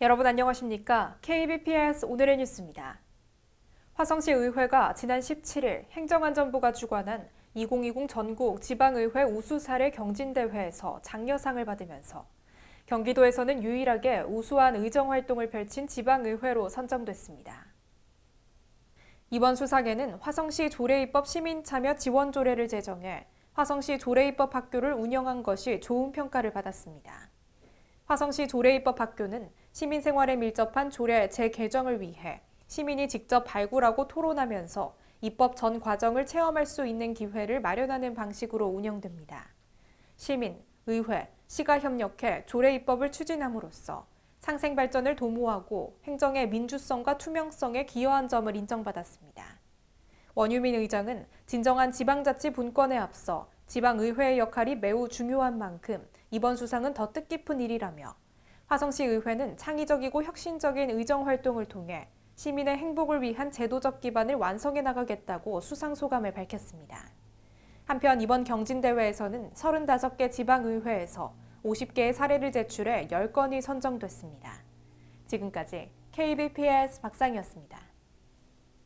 여러분 안녕하십니까? KBPS 오늘의 뉴스입니다. 화성시 의회가 지난 17일 행정안전부가 주관한 2020 전국 지방의회 우수 사례 경진대회에서 장려상을 받으면서 경기도에서는 유일하게 우수한 의정 활동을 펼친 지방의회로 선정됐습니다. 이번 수상에는 화성시 조례입법 시민참여 지원 조례를 제정해 화성시 조례입법 학교를 운영한 것이 좋은 평가를 받았습니다. 화성시 조례입법 학교는 시민 생활에 밀접한 조례 재개정을 위해 시민이 직접 발굴하고 토론하면서 입법 전 과정을 체험할 수 있는 기회를 마련하는 방식으로 운영됩니다. 시민, 의회, 시가 협력해 조례 입법을 추진함으로써 상생 발전을 도모하고 행정의 민주성과 투명성에 기여한 점을 인정받았습니다. 원유민 의장은 진정한 지방자치 분권에 앞서 지방의회의 역할이 매우 중요한 만큼 이번 수상은 더 뜻깊은 일이라며 화성시 의회는 창의적이고 혁신적인 의정 활동을 통해 시민의 행복을 위한 제도적 기반을 완성해 나가겠다고 수상 소감을 밝혔습니다. 한편 이번 경진대회에서는 35개 지방의회에서 50개의 사례를 제출해 10건이 선정됐습니다. 지금까지 KBPS 박상이었습니다.